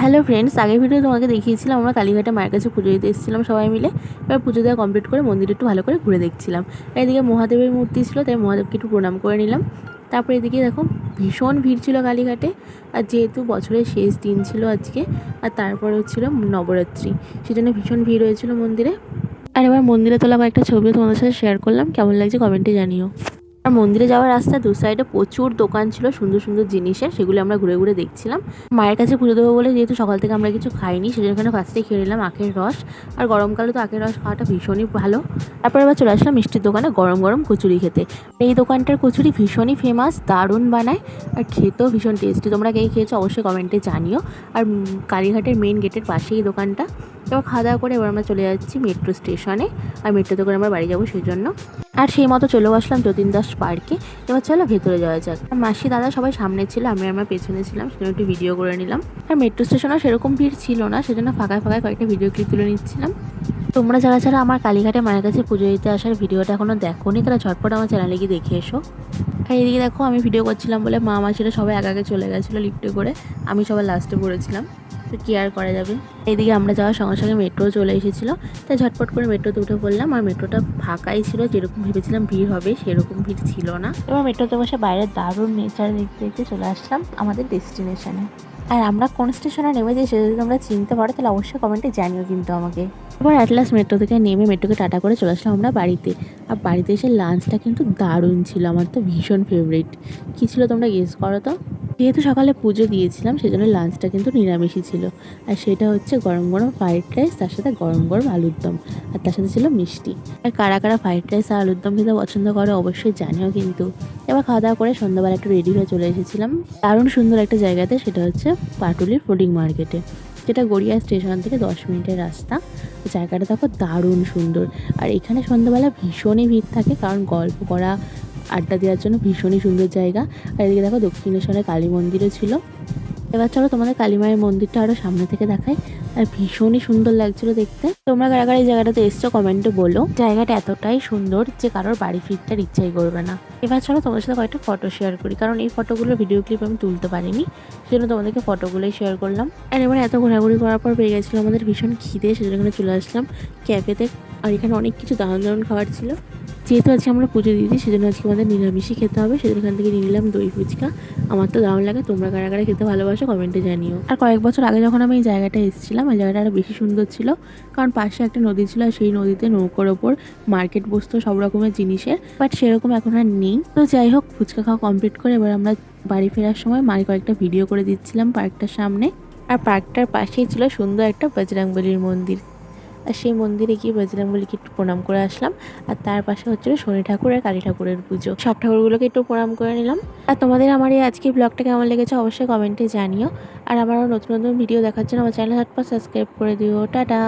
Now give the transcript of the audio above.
Hello friends আগের video তোমাকে দেখিয়েছিলাম, আমরা কালীঘাটে মায়ের কাছে পুজো দিতে এসেছিলাম সবাই মিলে। এবার পুজো দেওয়া কমপ্লিট করে মন্দিরে একটু ভালো করে ঘুরে দেখছিলাম। এদিকে মহাদেবের মূর্তি ছিল, তাই মহাদেবকে একটু প্রণাম করে নিলাম। তারপরে এদিকে দেখো, ভীষণ ভিড় ছিল কালীঘাটে। আর যেহেতু বছরের শেষ দিন ছিল আজকে, আর তারপরে হচ্ছিল নবরাত্রি, সেজন্য ভীষণ ভিড় হয়েছিল মন্দিরে। আর এবার মন্দিরে তোলা কয়েকটা ছবিও তোমাদের সাথে শেয়ার করলাম, কেমন লাগছে কমেন্টে জানিও। মন্দিরে যাওয়ার রাস্তা, দু সাইডে প্রচুর দোকান ছিল, সুন্দর সুন্দর জিনিসের, সেগুলো আমরা ঘুরে ঘুরে দেখছিলাম। মায়ের কাছে পুজো দেবো বলে যেহেতু সকাল থেকে আমরা কিছু খাইনি, সেজন্য এখানে ফার্স্টে খেয়ে নিলাম আখের রস। আর গরমকালে তো আখের রস খাওয়াটা ভীষণই ভালো। তারপরে আবার চলে আসলাম মিষ্টির দোকানে গরম গরম কচুরি খেতে। এই দোকানটার কচুরি ভীষণই ফেমাস দারুণ বানায় আর খেতেও ভীষণ টেস্টি তোমরা কে খেয়েছো অবশ্যই কমেন্টে জানিও। আর কালীঘাটের মেন গেটের পাশেই এই দোকানটা। এবার খাওয়া দাওয়া করে এবার আমরা চলে যাচ্ছি মেট্রো স্টেশনে আর মেট্রোতে করে আমরা বাড়ি যাব সেই জন্য। আর সেই মতো চলেও আসলাম যতীন দাস পার্কে। এবার চলো ভেতরে যাওয়া যাক। আর মাসি দাদা সবাই সামনে ছিল, আমি আমার পেছনে ছিলাম, সেজন্য একটু ভিডিও করে নিলাম। আর মেট্রো স্টেশনও সেরকম ভিড় ছিল না, সেজন্য ফাঁকায় ফাঁকায় কয়েকটা ভিডিও ক্লিপ তুলে নিচ্ছিলাম। তোমরা যারা যারা আমার কালীঘাটে মায়ের কাছে পুজো দিতে আসার ভিডিওটা এখনও দেখোনি তারা ঝটপট আমার চ্যানেলে গিয়ে দেখে এসো। আর এদিকে দেখো আমি ভিডিও করছিলাম বলে মা মাসিরা সবাই আগে আগে চলে গেছিল লিফটে করে। আমি সবার লাস্টে পড়েছিলাম। তো কি আর করা যাবে? এইদিকে আমরা যাওয়ার সঙ্গে সঙ্গে মেট্রো চলে এসেছিল। তাই ঝটপট করে মেট্রোতে উঠে পড়লাম। আর মেট্রোটা ফাঁকাই ছিল যেরকম ভেবেছিলাম ভিড় হবে সেরকম ভিড় ছিল না। এবার মেট্রোতে বসে বাইরের দারুণ নেচার দেখতে দেখতে চলে আসলাম আমাদের ডেস্টিনেশনে আর আমরা কোন স্টেশনে নেমে নেমেছি সেটা যদি তোমরা চিনতে পারো তাহলে অবশ্যই কমেন্টে জানিও কিন্তু আমাকে। এবার অ্যাটলাস মেট্রো থেকে নেমে মেট্রোকে টাটা করে চলে আসলাম আমরা বাড়িতে। আর বাড়িতে এসে লাঞ্চটা কিন্তু দারুণ ছিল, আমার তো ভীষণ ফেভারিট কী ছিল তোমরা গেস করো তো? যেহেতু সকালে পুজো দিয়েছিলাম, সেজন্য লাঞ্চটা কিন্তু নিরামিষই ছিল। আর সেটা হচ্ছে গরম গরম ফ্রাইড রাইস তার সাথে গরম গরম আলুর দম, আর তার সাথে ছিল মিষ্টি। আর কারা কারা ফ্রাইড রাইস আর আলুর দম খেতে পছন্দ করে অবশ্যই জানিও কিন্তু। এবার খাওয়া দাওয়া করে সন্ধ্যাবেলা একটু রেডি হয়ে চলে এসেছিলাম। দারুণ সুন্দর একটা জায়গাতে সেটা হচ্ছে পাটুলির ফুডিং মার্কেটে যেটা গড়িয়া স্টেশন থেকে দশ মিনিটের রাস্তা। জায়গাটা দেখো দারুণ সুন্দর। আর এখানে সন্ধ্যাবেলা ভীষণই ভিড় থাকে, কারণ গল্প করা, আড্ডা দেওয়ার জন্য ভীষণই সুন্দর জায়গা। আর এদিকে দেখো দক্ষিণেশ্বরের কালী মন্দিরও ছিল। এবার চলো তোমাদের কালী মায়ের মন্দিরটা আরও সামনে থেকে দেখাই। আর ভীষণই সুন্দর লাগছিল দেখতে। তোমরা কারা কারা এই জায়গাটাতে এসছো কমেন্টে বলো। জায়গাটা এতটাই সুন্দর যে কারোর বাড়ি ফিরতে ইচ্ছাই করবে না। এবার চলো তোমার সাথে কয়েকটা ফটো শেয়ার করি, কারণ এই ফটোগুলোর ভিডিও ক্লিপ আমি তুলতে পারিনি, সেজন্য তোমাদেরকে ফটোগুলোই শেয়ার করলাম। আর এবার এত ঘোরাঘুরি করার পর পেয়ে গেছিল আমাদের ভীষণ খিদে, সেজন্য চলে আসলাম ক্যাফেতে আর এখানে অনেক কিছু দারুণ দারুণ খাবার ছিল। যেহেতু আজকে আমরা পুজো দিয়েছি, সেজন্য আজকে আমাদের নিরামিষই খেতে হবে। সেজন্য এখান থেকে নিয়ে নিলাম দই ফুচকা। আমার তো দারুণ লাগে, তোমরা কারা কারা খেতে ভালোবাসো কমেন্টে জানিও। আর কয়েক বছর আগে যখন আমি এই জায়গাটা এসেছিলাম, এই জায়গাটা আরও বেশি সুন্দর ছিল। কারণ পাশে একটা নদী ছিল আর সেই নদীতে নৌকোর ওপর মার্কেট বসতো সব রকমের জিনিসের। বাট সেরকম এখন আর নেই। তো যাই হোক, ফুচকা খাওয়া কমপ্লিট করে এবার আমরা বাড়ি ফেরার সময় মায়ের কয়েকটা ভিডিও করে দিচ্ছিলাম পার্কটার সামনে। আর পার্কটার পাশেই ছিল সুন্দর একটা বজরাংবলির মন্দির। আর সেই মন্দিরে গিয়ে বজরংবলীকে একটু প্রণাম করে আসলাম। আর তার পাশে হচ্ছিল শনি ঠাকুর আর কালী ঠাকুরের পুজো। সব ঠাকুরগুলোকে একটু প্রণাম করে নিলাম। আর তোমাদের আমার এই আজকে ব্লগটা কেমন লেগেছে অবশ্যই কমেন্টে জানিও। আর আমারও নতুন নতুন ভিডিও দেখার জন্য আমার চ্যানেল হাটপা সাবস্ক্রাইব করে দিও। টাটা!